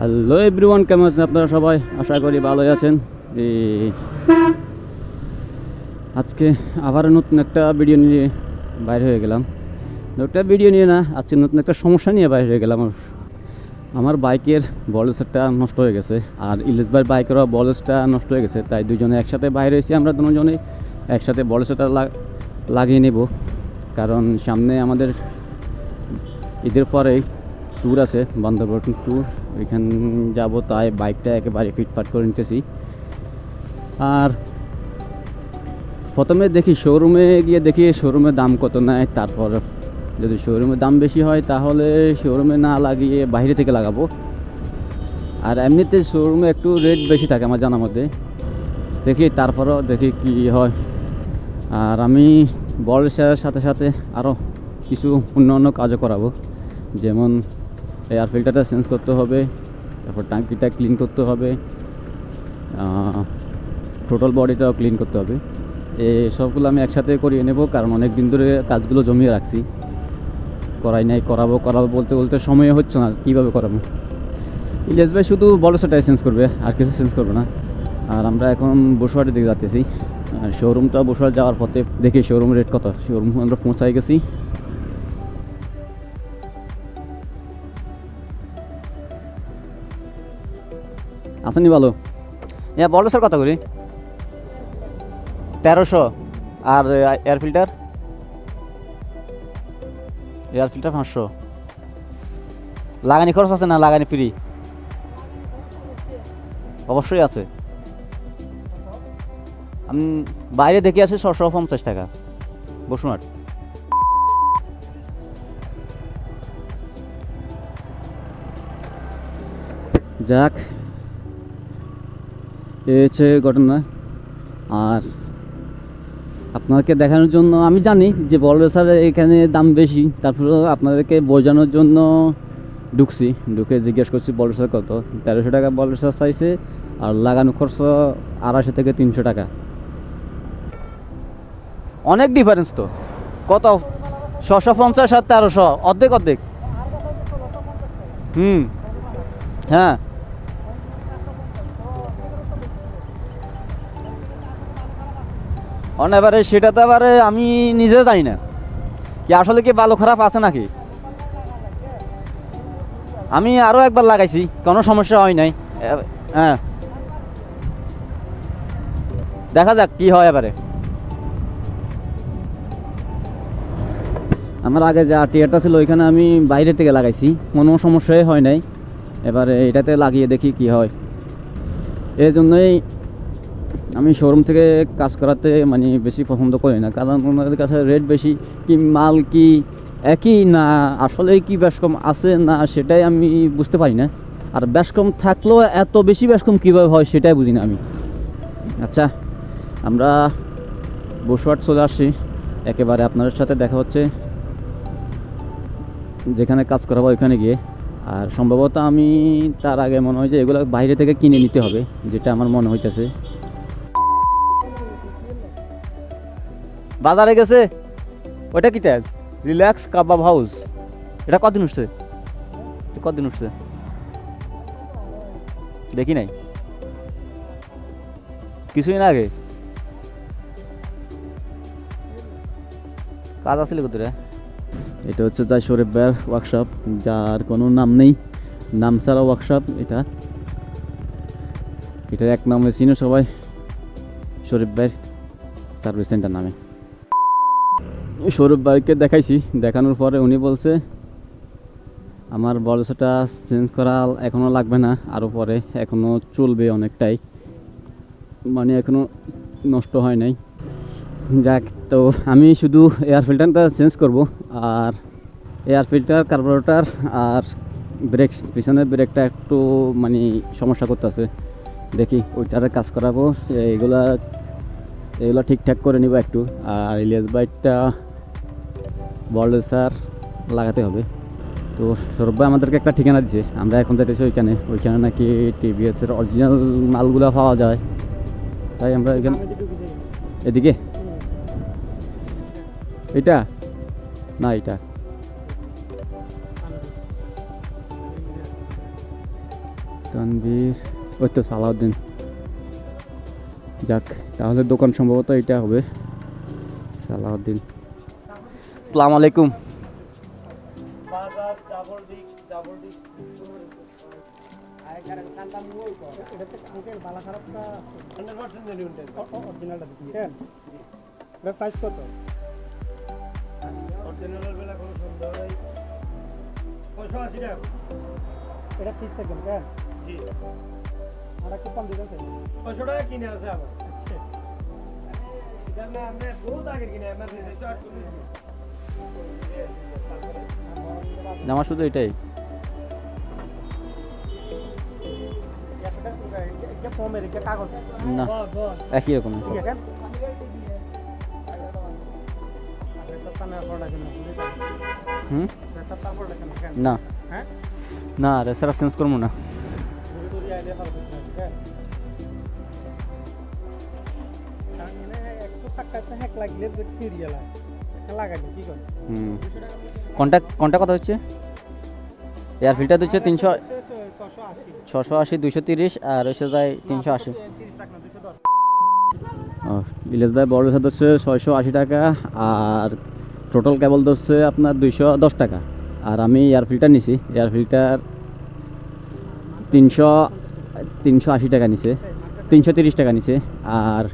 Hello everyone কেমন আছেন আপনারা সবাই? আশা করি ভালোই আছেন। আজকে আবার নতুন একটা ভিডিও নিয়ে বাইরে হয়ে গেলাম। একটা ভিডিও নিয়ে না, আজকে নতুন একটা সমস্যা নিয়ে বাইরে হয়ে গেলাম। আমার বাইকের বলেসটা নষ্ট হয়ে গেছে, আর ইলিশ ভাইয়ের বাইকেরও বলেসটা নষ্ট হয়ে গেছে, তাই দুজনে একসাথে বাইরে এসেছি আমরা দুজনে একসাথে বলেসটা লাগিয়ে নেব। কারণ সামনে আমাদের ঈদের পরে ট্যুর আছে, বান্দরবন ট্যুর ওইখান যাব, তাই বাইকটা একেবারে ফিটফাট করে নিতেছি। আর প্রথমে দেখি শোরুমে গিয়ে দেখি শোরুমের দাম কত নেয়, তারপর যদি শোরুমের দাম বেশি হয়, তাহলে শোরুমে না লাগিয়ে বাইরে থেকে লাগাবো। আর এমনিতে শোরুমে একটু রেট বেশি থাকে আমার জানার মধ্যে। দেখি তারপরও দেখি কি হয়। আর আমি বয়সের সাথে সাথে আরও কিছু অন্য অন্য কাজও করাবো। যেমন এয়ার ফিল্টারটা চেঞ্জ করতে হবে, তারপর ট্যাঙ্কিটা ক্লিন করতে হবে টোটাল বডিটাও ক্লিন করতে হবে। সবগুলো আমি একসাথে করিয়ে নেব, কারণ অনেক দিন ধরে কাজগুলো জমিয়ে রাখছি। করাই নাই, করাবো করাবো বলতে বলতে সময় হচ্ছে না, কীভাবে করাবো? ইলিয়াস ভাই শুধু বলসটাই চেঞ্জ করবে, আর কিছু চেঞ্জ করবে না। আর আমরা এখন বসুয়াটের দিকে যাচ্তেছি আর শোরুমটা বসুয়াট যাওয়ার পথে দেখি শোরুম রেট কত। শোরুম আমরা পৌঁছাই গেছি। আসেনি ভালো। হ্যাঁ বলো স্যার কত করি তেরোশো। আর এয়ার ফিল্টার এয়ার ফিল্টার পাঁচশো। লাগানি খরচ আছে না লাগানি ফ্রি অবশ্যই আছে। আমি বাইরে দেখে আসি ছশো পঞ্চাশ টাকা। বসুন আর যাক এই হচ্ছে ঘটনা। আর আপনাকে দেখানোর জন্য আমি জানি যে বড় স্যার এখানে দাম বেশি তারপরেও আপনাদেরকে বোঝানোর জন্য ঢুকছি। ঢুকে জিজ্ঞেস করছি বড় স্যার কত? তেরোশো টাকা বড় স্যার চাইছে, আর লাগানো খরচ আড়াইশো থেকে তিনশো টাকা। অনেক ডিফারেন্স তো। কত? ছশো পঞ্চাশ আর তেরোশো, অর্ধেক অর্ধেক। হুম। হ্যাঁ। অন এবারে সেটা তো এবারে আমি নিজে জানি না। কি আসলে কি ভালো খারাপ আছে নাকি? আমি আরও একবার লাগাইছি, কোনো সমস্যা হয় নাই। হ্যাঁ। দেখা যাক কি হয় এবারে। আমার আগে যে টিয়ারটা ছিল, ওইখানে আমি বাইরে থেকে লাগাইছি, কোনো সমস্যাই হয় নাই। এবারে এটাতে লাগিয়ে দেখি কি হয়। এই জন্যই আমি শোরুম থেকে কাজ করাতে মানে বেশি পছন্দ করি না। কারণ ওনাদের কাছে রেট বেশি কি মাল কি একই না আসলে কি বেশ কম আছে না সেটাই আমি বুঝতে পারি না। আর বেশ কম থাকলেও এত বেশি বেশ কম কীভাবে হয় সেটাই বুঝি না আমি। আচ্ছা আমরা বসুয়াট চলে আসছি। একেবারে আপনাদের সাথে দেখা হচ্ছে। যেখানে কাজ করাবো ওইখানে গিয়ে। আর সম্ভবত আমি তার আগে মনে হয় যে এগুলো বাইরে থেকে কিনে নিতে হবে, যেটা আমার মনে হইতেছে। বাজারে গেছে? ওটা কি ট্যাগ রিল্যাক্স কাবাব হাউস এটা কদিন উঠছে? কদিন উঠছে? দেখি নাই। কিছুই না আগে। কাজ আসলে কোথায় এটা হচ্ছে তাই শরীফ ভাইয়ের ওয়ার্কশপ যার কোনো নাম নেই। নাম ছাড়া ওয়ার্কশপ এটা। এটার এক নামে চিনো সবাই? শরীফ ভাইয়ের সার্ভিস সেন্টার নামে। সৌরভ ভাইকে দেখাইছি। দেখানোর পরে উনি বলছে, আমার বলসটা চেঞ্জ করা এখনও লাগবে না আরও পরে এখনও চলবে অনেকটাই। মানে এখনও নষ্ট হয় নাই। যাক, তো আমি শুধু এয়ার ফিল্টারটা চেঞ্জ করব, আর এয়ার ফিল্টার কার্বোরেটর আর ব্রেক পিছনের ব্রেকটা একটু মানে সমস্যা করতেছে। দেখি ওইটারে কাজ করাবো এইগুলা এগুলো ঠিকঠাক করে নিব একটু। আর ইলিয়াস বাইকটা বড় স্যার লাগাতে হবে। তো সৌরভ আমাদেরকে একটা ঠিকানা দিচ্ছে আমরা এখন যাইতেছি ওইখানে। ওইখানে নাকি টিভিএস এর অরিজিনাল মালগুলো পাওয়া যায়। তাই আমরা এখানে এদিকে? এটা? না এটা। তানভীর ওই তো সালাউদ্দিন। যাক তাহলে দোকান সম্ভবত এটা হবে। সালাউদ্দিন। আসসালামু আলাইকুম। প্রাইস কত এটা ঠিক থাকেন কেন আর একটু কম দিবেন স্যার আমার শুধু এটাই এটা কমের এটা কাগজ না একই রকম ঠিক আছে সপ্তাহে পর লাগে শুধু এটাই। না না হ্যাঁ না। রেসারা চেঞ্জ করব না। সিরিয়াল হুম। কন্ট্যাক্ট কন্ট্যাক্ট কত হচ্ছে? এয়ার ফিল্টার হচ্ছে তিনশো ছশো আশি। দুইশো তিরিশ আর এসে যায় তিনশো আশি। দুশো। দশ ইলিশ ভাই বড় সাথে হচ্ছে ছয়শো আশি টাকা আর টোটাল কেবল ধরছে আপনার দুইশো দশ টাকা। আর আমি এয়ার ফিল্টার নিছি এয়ার ফিল্টার তিনশো তিনশো আশি টাকা নিছে তিনশো তিরিশ টাকা নিছে আর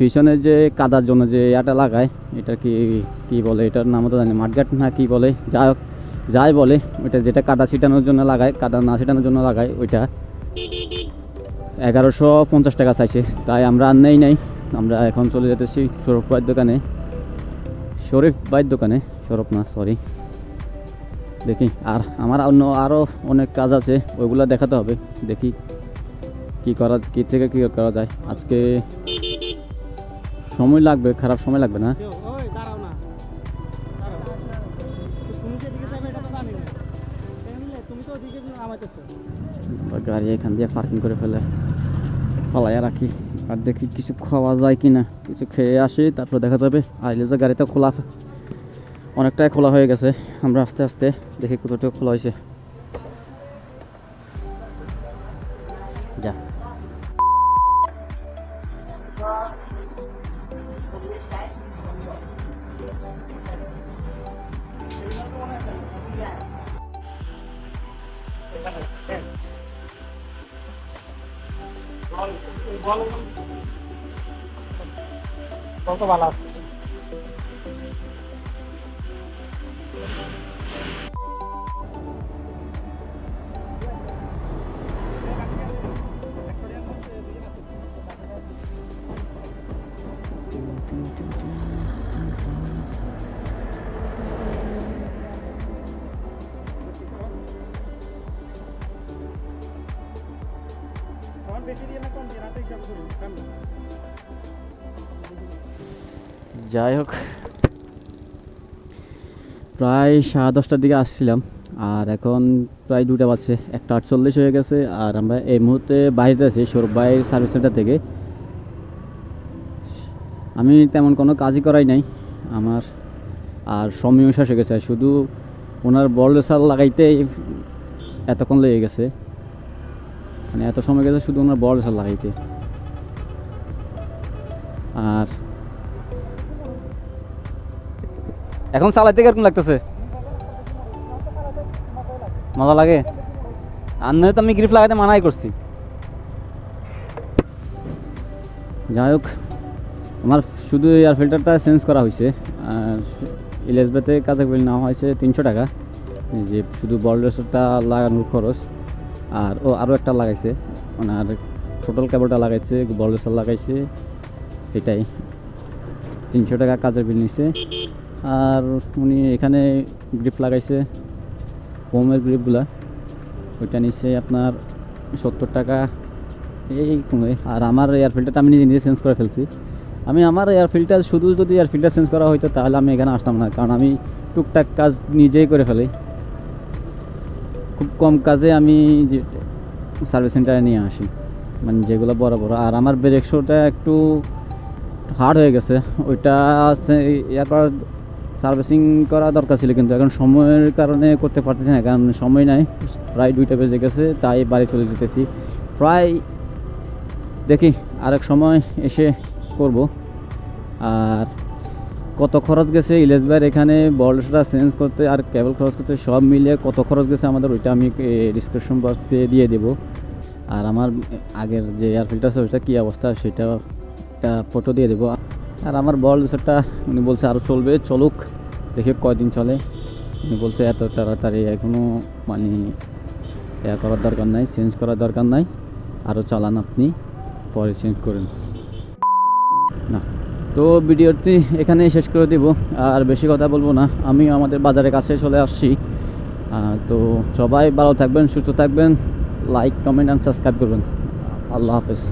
পিছনের যে কাদার জন্য যে ইয়াটা লাগায়, এটা কি কি বলে এটার নাম তো জানি মাঠগাট না কি বলে, যাই হোক, যাই বলে, ওইটা যেটা কাদা ছিটানোর জন্য লাগায়, কাদা না ছিটানোর জন্য লাগায়, ওইটা এগারোশো পঞ্চাশ টাকা চাইছে, তাই আমরা আর নেই নাই, আমরা এখন চলে যেতেছি সৌরভ ভাইয়ের দোকানে। শরীফ ভাইয়ের দোকানে সৌরভ না সরি দেখি, আর আমার অন্য আরও অনেক কাজ আছে, ওইগুলো দেখাতে হবে, দেখি কি করা, কী থেকে কী করা যায়। আজকে সময় লাগবে খারাপ সময় লাগবে না। গাড়ি এখান দিয়ে পার্কিং করে ফেলে। ফলাইয়া রাখি। আর দেখি কিছু খাওয়া যায় কি না কিছু খেয়ে আসি তারপর দেখা যাবে। আইলে যে গাড়িটা খোলা অনেকটাই খোলা হয়ে গেছে। আমরা আস্তে আস্তে দেখি কতটুকু খোলা হয়েছে। যা। কত ভালো আছে? যাই হোক। প্রায় সাড়ে দশটার দিকে আসছিলাম, আর এখন প্রায় দুটা বাজছে, একটা আটচল্লিশ হয়ে গেছে, আর আমরা এই মুহূর্তে বাইরে আছি, সৌরভ ভাইয়ের সার্ভিস সেন্টার থেকে। আমি তেমন কোনো কাজই করাই নাই, আমার আর সময় শেষ হয়ে গেছে, শুধু ওনার বল সার লাগাইতে এতক্ষণ লেগে গেছে। মানে এত সময় গেছে শুধু ওনার বল সার লাগাইতে। আর এখন চালাইতে কীরকম লাগতেছে? মজা লাগে? আর নয় তো আমি গ্রিপ লাগাতে মানাই করছি। যাই হোক, আমার শুধু এয়ার ফিল্টারটা চেঞ্জ করা হয়েছে আর ইলেসবেতে কাজে বিল নেওয়া হয়েছে তিনশো টাকা। যে শুধু বল লাগানোর খরচ। আর ও আরও একটা লাগাইছে। ওনার টোটাল কেবলটা লাগাইছে বল রেসার লাগাইছে, এটাই। তিনশো টাকা কাজের বিল নিছে। আর উনি এখানে গ্রিপ লাগাইছে ফোমের গ্রিপগুলা ওইটা নিচ্ছে আপনার সত্তর টাকা। এই কমে, আর আমার এয়ার ফিল্টারটা আমি নিজে নিজে চেঞ্জ করে ফেলছি। আমি আমার এয়ার ফিল্টার শুধু যদি এয়ার ফিল্টার চেঞ্জ করা হইতো, তাহলে আমি এখানে আসতাম না। কারণ আমি টুকটাক কাজ নিজেই করে ফেলি। খুব কম কাজে আমি যে সার্ভিস সেন্টারে নিয়ে আসি। মানে যেগুলো বড় বড়। আর আমার ব্রেক শোটা একটু হার্ড হয়ে গেছে। ওইটা ইয়ার করার সার্ভিসিং করা দরকার ছিল কিন্তু এখন সময়ের কারণে করতে পারতেছি না, কারণ সময় নাই। প্রায় দুইটা বেজে গেছে, তাই বাড়ি চলে যেতেছি। প্রায় দেখি আরেক সময় এসে করব। আর কত খরচ গেছে? ইলেশ ভাইয়ের এখানে বলসটা চেঞ্জ করতে আর কেবল খরচ করতে সব মিলিয়ে কত খরচ গেছে আমাদের ওইটা আমি ডিসক্রিপশন বক্সে দিয়ে দেবো। আর আমার আগের যে এয়ার ফিল্টার আছে, ওইটা কী অবস্থা সেটা একটা ফটো দিয়ে দেবো। আর আমার বল সেটা উনি বলছে আরও চলবে, চলুক, দেখে কয়দিন চলে। উনি বলছে এত তাড়াতাড়ি এখনও মানে ইয়া করার দরকার নাই চেঞ্জ করার দরকার নাই। আরও চালান আপনি, পরে চেঞ্জ করেন। না। তো ভিডিওটি এখানেই শেষ করে দেব, আর বেশি কথা বলব না। আমি আমাদের বাজারের কাছে চলে আসছি। তো সবাই ভালো থাকবেন, সুস্থ থাকবেন। লাইক কমেন্ট অ্যান্ড সাবস্ক্রাইব করবেন। আল্লাহ হাফেজ।